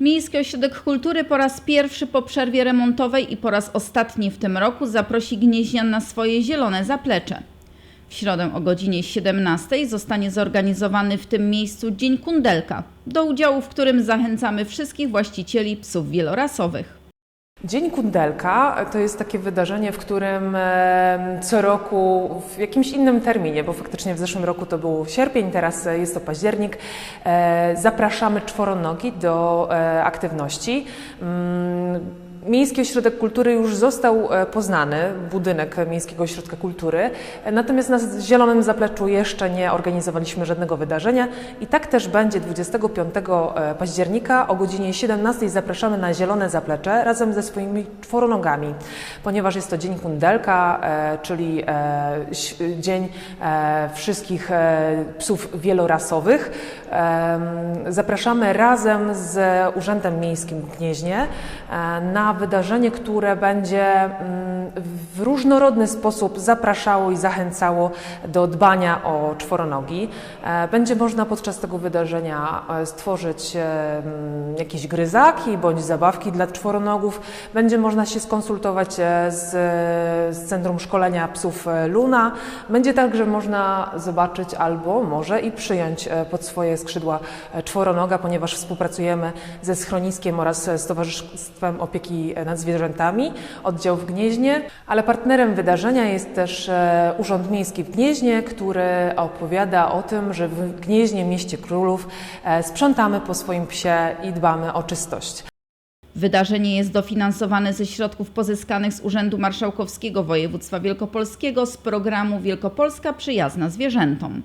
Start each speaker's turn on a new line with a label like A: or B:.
A: Miejski Ośrodek Kultury po raz pierwszy po przerwie remontowej i po raz ostatni w tym roku zaprosi Gnieźnian na swoje zielone zaplecze. W środę o godzinie 17 zostanie zorganizowany w tym miejscu Dzień Kundelka, do udziału w którym zachęcamy wszystkich właścicieli psów wielorasowych.
B: Dzień Kundelka to jest takie wydarzenie, w którym e, co roku w jakimś innym terminie, bo faktycznie w zeszłym roku to był sierpień, teraz jest to październik, e, zapraszamy czworonogi do e, aktywności. Miejski Ośrodek Kultury już został e, poznany, budynek Miejskiego Ośrodka Kultury, e, natomiast na Zielonym Zapleczu jeszcze nie organizowaliśmy żadnego wydarzenia i tak też będzie 25 e, października o godzinie 17 zapraszamy na Zielone Zaplecze razem ze swoimi czworonogami, ponieważ jest to Dzień Kundelka, czyli dzień wszystkich psów wielorasowych. Zapraszamy razem z Urzędem Miejskim w Gnieźnie e, wydarzenie, które będzie mm, w różnorodny sposób zapraszało i zachęcało do dbania o czworonogi. E, Będzie można podczas tego wydarzenia e, stworzyć e, mm, jakieś gryzaki bądź zabawki dla czworonogów. Będzie można się skonsultować z, z Centrum Szkolenia Psów Luna. Będzie także można zobaczyć albo może i przyjąć pod swoje skrzydła czworonoga, ponieważ współpracujemy ze schroniskiem oraz e, z Towarzystwem Opieki nad Zwierzętami, oddział w Gnieźnie, ale partnerem wydarzenia jest też e, Urząd Miejski w Gnieźnie, który opowiada o tym, że w Gnieźnie, mieście królów, e, sprzątamy po swoim psie i dbamy o czystość.
A: Wydarzenie jest dofinansowane ze środków pozyskanych z Urzędu Marszałkowskiego Województwa Wielkopolskiego z programu Wielkopolska Przyjazna Zwierzętom.